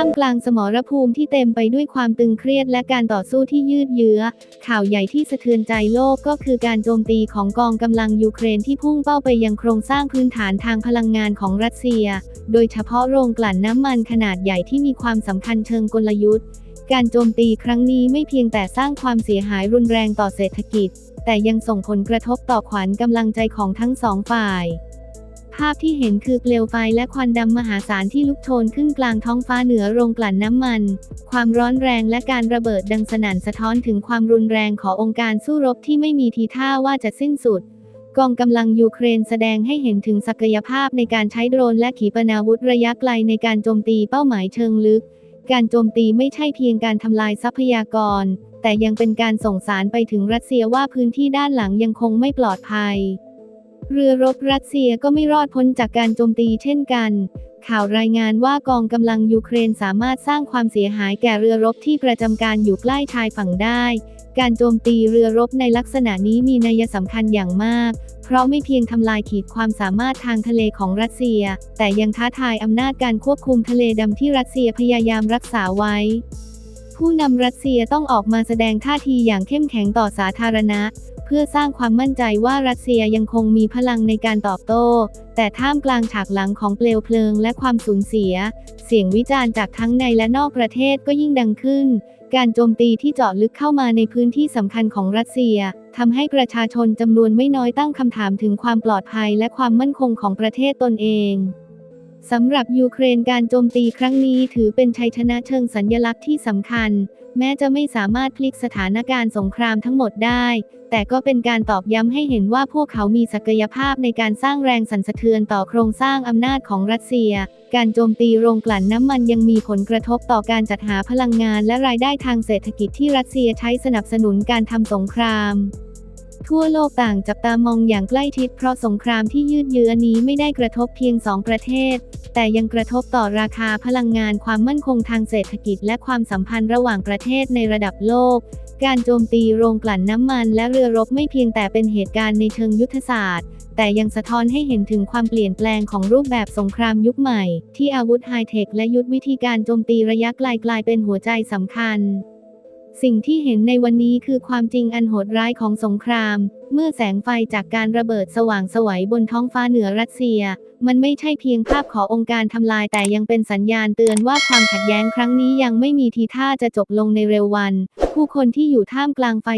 ามกลางสมรภูมิที่เต็มไปด้วยความตึงเครียดและการต่อสู้ที่ยืดเยื้อ ข่าวใหญ่ที่สะเทือนใจโลกก็คือการโจมตีของกองกำลังยูเครนที่พุ่งเป้าไปยังโครงสร้างพื้นฐานทางพลังงานของรัสเซีย โดยเฉพาะโรงกลั่นน้ำมันขนาดใหญ่ที่มีความสำคัญเชิงกลยุทธ์ การโจมตีครั้งนี้ไม่เพียงแต่สร้างความเสียหายรุนแรงต่อเศรษฐกิจ แต่ยังส่งผลกระทบต่อขวัญกำลังใจของทั้งสองฝ่ายาพที่เห็นคือเปลวไฟและควันดำมหาศาลที่ลุกโชนขึ้นกลางท้องฟ้าเหนือโรงกลั่นน้ำมัน ความร้อนแรงและการระเบิดดังสนั่นสะท้อนถึงความรุนแรงขององค์การสู้รบที่ไม่มีทีท่าว่าจะสิ้นสุด กองกำลังยูเครนแสดงให้เห็นถึงศักยภาพในการใช้โดรนและขีปนาวุธระยะไกลในการโจมตีเป้าหมายเชิงลึก การโจมตีไม่ใช่เพียงการทำลายทรัพยากร แต่ยังเป็นการส่งสารไปถึงรัสเซียว่าพื้นที่ด้านหลังยังคงไม่ปลอดภัย เรือรบรัสเซียก็ไม่รอดพ้นจากการโจมตีเช่นกัน ข่าวรายงานว่ากองกำลังยูเครนสามารถสร้างความเสียหายแก่เรือรบที่ประจำการอยู่ใกล้ชายฝั่งได้ การโจมตีเรือรบในลักษณะนี้มีนัยสำคัญอย่างมาก เพราะไม่เพียงทำลายขีดความสามารถทางทะเลของรัสเซีย แต่ยังท้าทายอำนาจการควบคุมทะเลดำที่รัสเซียพยายามรักษาไว้ผู้นำรัสเซียต้องออกมาแสดงท่าทีอย่างเข้มแข็งต่อสาธารณะ พื่อสร้างความมั่นใจว่ารัสเซียยังคงมีพลังในการตอบโต้ แต่ท่ามกลางฉากหลังของเปลวเพลิงและความสูญเสีย เสียงวิจารณ์จากทั้งในและนอกประเทศก็ยิ่งดังขึ้น การโจมตีที่เจาะลึกเข้ามาในพื้นที่สำคัญของรัสเซียทำให้ประชาชนจำนวนไม่น้อยตั้งคำถามถึงความปลอดภัยและความมั่นคงของประเทศตนเอง สำหรับยูเครนการโจมตีครั้งนี้ถือเป็นชัยชนะเชิงสัญญลักษณ์ที่สำคัญ แม้จะไม่สามารถพลิกสถานการณ์สงครามทั้งหมดได้ แต่ก็เป็นการตอกย้ำให้เห็นว่าพวกเขามีศักยภาพในการสร้างแรงสั่นสะเทือนต่อโครงสร้างอำนาจของรัสเซีย การโจมตีโรงกลั่นน้ำมันยังมีผลกระทบต่อการจัดหาพลังงานและรายได้ทางเศรษฐกิจที่รัสเซียใช้สนับสนุนการทำสงคราม ทั่วโลกต่างจับตามองอย่างใกล้ชิดเพราะสงครามที่ยืดเยื้อนี้ไม่ได้กระทบเพียงสองประเทศ แต่ยังกระทบต่อราคาพลังงานความมั่นคงทางเศรษฐกิจและความสัมพันธ์ระหว่างประเทศในระดับโลก การโจมตีโรงกลั่นน้ำมันและเรือรบไม่เพียงแต่เป็นเหตุการณ์ในเชิงยุทธศาสตร์ แต่ยังสะท้อนให้เห็นถึงความเปลี่ยนแปลงของรูปแบบสงครามยุคใหม่ ที่อาวุธไฮเทคและยุทธวิธีการโจมตีระยะไกลกลายเป็นหัวใจสำคัญ สิ่งที่เห็นในวันนี้คือความจริงอันโหดร้ายของสงคราม เมื่อแสงไฟจากการระเบิดสว่างสวัยบนท้องฟ้าเหนือรัสเซีย มันไม่ใช่เพียงภาพขององค์การทำลายแต่ยังเป็นสัญญาณเตือนว่าความขัดแย้งครั้งนี้ยังไม่มีทีท่าจะจบลงในเร็ววัน ผู้คนที่อยู่ท่ามกลางไฟ